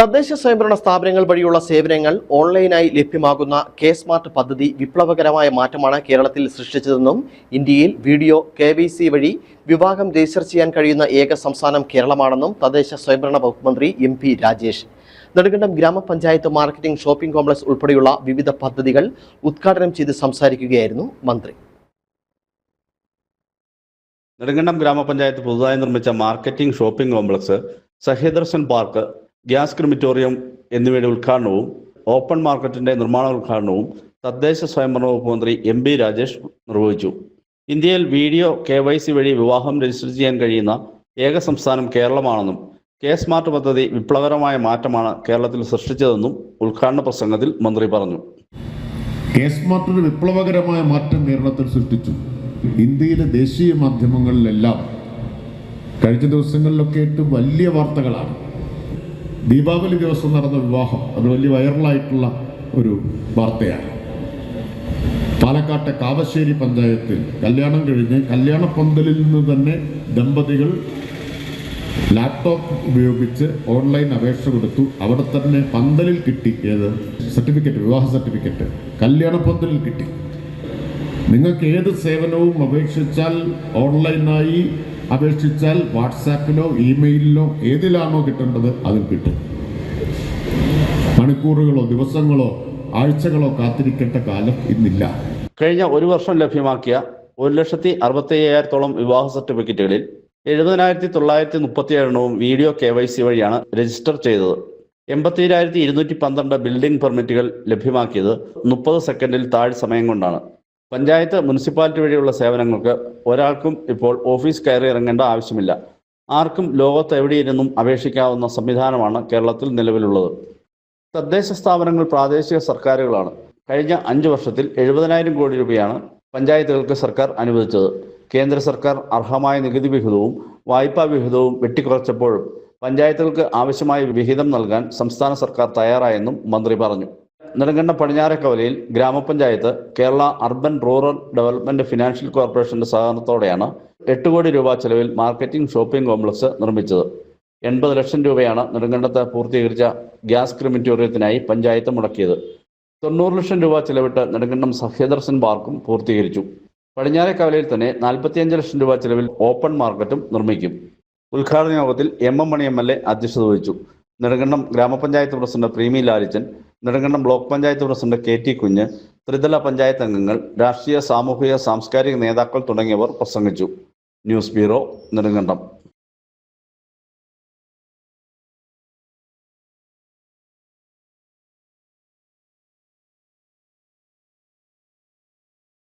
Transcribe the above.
തദ്ദേശ സ്വയംഭരണ സ്ഥാപനങ്ങൾ വഴിയുള്ള സേവനങ്ങൾ ഓൺലൈനായി ലഭ്യമാകുന്ന കെ സ്മാർട്ട് പദ്ധതി വിപ്ലവകരമായ മാറ്റമാണ് കേരളത്തിൽ സൃഷ്ടിച്ചതെന്നും ഇന്ത്യയിൽ വീഡിയോ കെ വഴി വിവാഹം രജിസ്റ്റർ ചെയ്യാൻ കഴിയുന്ന ഏക സംസ്ഥാനം കേരളമാണെന്നും തദ്ദേശ സ്വയംഭരണ വകുപ്പ് മന്ത്രി എം പി രാജേഷ്. നെടുങ്കണ്ടം ഗ്രാമപഞ്ചായത്ത് മാർക്കറ്റിംഗ് ഷോപ്പിംഗ് കോംപ്ലക്സ് ഉൾപ്പെടെയുള്ള വിവിധ പദ്ധതികൾ ഉദ്ഘാടനം ചെയ്ത് സംസാരിക്കുകയായിരുന്നു മന്ത്രി. നെടുങ്കണ്ടം ഗ്രാമപഞ്ചായത്ത് പുതുതായി നിർമ്മിച്ച marketing shopping complex Sahyadarshan park gas crematorium എന്നിവയുടെ ഉദ്ഘാടനവും ഓപ്പൺ മാർക്കറ്റിന്റെ നിർമ്മാണ ഉദ്ഘാടനവും തദ്ദേശ സ്വയംഭരണ വകുപ്പ് മന്ത്രി എം ബി രാജേഷ് നിർവഹിച്ചു. ഇന്ത്യയിൽ വീഡിയോ കെ വൈ സി വഴി വിവാഹം രജിസ്റ്റർ ചെയ്യാൻ കഴിയുന്ന ഏക സംസ്ഥാനം കേരളമാണെന്നും കെ സ്മാർട്ട് പദ്ധതി വിപ്ലവകരമായ മാറ്റമാണ് കേരളത്തിൽ സൃഷ്ടിച്ചതെന്നും ഉദ്ഘാടന പ്രസംഗത്തിൽ മന്ത്രി പറഞ്ഞു. കെ സ്മാർട്ട് ഒരു വിപ്ലവകരമായ മാറ്റം കേരളത്തിൽ സൃഷ്ടിച്ചു. ഇന്ത്യയിലെ ദേശീയ മാധ്യമങ്ങളിലെല്ലാം കഴിഞ്ഞ ദിവസങ്ങളിലൊക്കെ ആയിട്ട് വലിയ വാർത്തകളാണ് ദീപാവലി ദിവസം നടന്ന വിവാഹം അത് വലിയ വൈറലായിട്ടുള്ള ഒരു വാർത്തയാണ്. പാലക്കാട്ടെ കാവശ്ശേരി പഞ്ചായത്തിൽ കല്യാണം കഴിഞ്ഞ് കല്യാണ പന്തലിൽ നിന്ന് തന്നെ ദമ്പതികൾ ലാപ്ടോപ്പ് ഉപയോഗിച്ച് ഓൺലൈൻ അപേക്ഷ കൊടുത്തു. അവിടെ തന്നെ പന്തലിൽ കിട്ടി. ഏത്? സർട്ടിഫിക്കറ്റ് വിവാഹ സർട്ടിഫിക്കറ്റ്. കല്യാണ പന്തലിൽ കിട്ടി. നിങ്ങൾക്ക് ഏത് സേവനവും അപേക്ഷിച്ചാൽ ഓൺലൈനായി അപേക്ഷിച്ചാൽ വാട്സാപ്പിലോ ഇമെയിലിലോ ഏതിലാണോ കിട്ടേണ്ടത് അതിൽ കിട്ടും. മണിക്കൂറുകളോ ദിവസങ്ങളോ ആഴ്ചകളോ കാത്തിരിക്കേണ്ട കാലം ഇന്നില്ല. കഴിഞ്ഞ ഒരു വർഷം ലഭ്യമാക്കിയ ഒരു ലക്ഷത്തി അറുപത്തി അയ്യായിരത്തോളം വിവാഹ സർട്ടിഫിക്കറ്റുകളിൽ എഴുപതിനായിരത്തി തൊള്ളായിരത്തി മുപ്പത്തി എണ്ണവും വീഡിയോ കെ വൈ സി വഴിയാണ് രജിസ്റ്റർ ചെയ്തത്. എൺപത്തിരായിരത്തി ഇരുന്നൂറ്റി പന്ത്രണ്ട് ബിൽഡിംഗ് പെർമിറ്റുകൾ ലഭ്യമാക്കിയത് മുപ്പത് സെക്കൻഡിൽ താഴെ സമയം കൊണ്ടാണ്. പഞ്ചായത്ത് മുനിസിപ്പാലിറ്റി വഴിയുള്ള സേവനങ്ങൾക്ക് ഒരാൾക്കും ഇപ്പോൾ ഓഫീസ് കയറി ഇറങ്ങേണ്ട ആവശ്യമില്ല. ആർക്കും ലോകത്ത് എവിടെയിരുന്നും അപേക്ഷിക്കാവുന്ന സംവിധാനമാണ് കേരളത്തിൽ നിലവിലുള്ളത്. തദ്ദേശ സ്ഥാപനങ്ങൾ പ്രാദേശിക സർക്കാരുകളാണ്. കഴിഞ്ഞ അഞ്ച് വർഷത്തിൽ എഴുപതിനായിരം കോടി രൂപയാണ് പഞ്ചായത്തുകൾക്ക് സർക്കാർ അനുവദിച്ചത്. കേന്ദ്ര സർക്കാർ അർഹമായ നികുതി വിഹിതവും വായ്പാ വിഹിതവും വെട്ടിക്കുറച്ചപ്പോഴും പഞ്ചായത്തുകൾക്ക് ആവശ്യമായ വിഹിതം നൽകാൻ സംസ്ഥാന സർക്കാർ തയ്യാറായെന്നും മന്ത്രി പറഞ്ഞു. Nedumkandam പടിഞ്ഞാറക്കവലയിൽ grama panchayat Kerala urban rural development financial കോർപ്പറേഷന്റെ സഹകരണത്തോടെയാണ് എട്ട് കോടി രൂപ ചെലവിൽ മാർക്കറ്റിംഗ് ഷോപ്പിംഗ് കോംപ്ലക്സ് നിർമ്മിച്ചത്. എൺപത് ലക്ഷം രൂപയാണ് നെടുങ്കണ്ടത്ത് പൂർത്തീകരിച്ച ഗ്യാസ് ക്രിമിറ്റോറിയത്തിനായി പഞ്ചായത്ത് മുടക്കിയത്. തൊണ്ണൂറ് ലക്ഷം രൂപ ചെലവിട്ട് നെടുങ്കണ്ടം സഹ്യദർശൻ പാർക്കും പൂർത്തീകരിച്ചു. പടിഞ്ഞാറേക്കവലയിൽ തന്നെ നാൽപ്പത്തിയഞ്ച് ലക്ഷം രൂപ ചെലവിൽ ഓപ്പൺ മാർക്കറ്റും നിർമ്മിക്കും. ഉദ്ഘാടന യോഗത്തിൽ M M Mani M L A അധ്യക്ഷത വഹിച്ചു. Nedumkandam grama panchayat president Premi Lalichan Nedumkandam block panchayat president K T Kunju ത്രിതല പഞ്ചായത്ത് അംഗങ്ങൾ രാഷ്ട്രീയ സാമൂഹിക സാംസ്കാരിക നേതാക്കൾ തുടങ്ങിയവർ പ്രസംഗിച്ചു. News bureau Nedumkandam.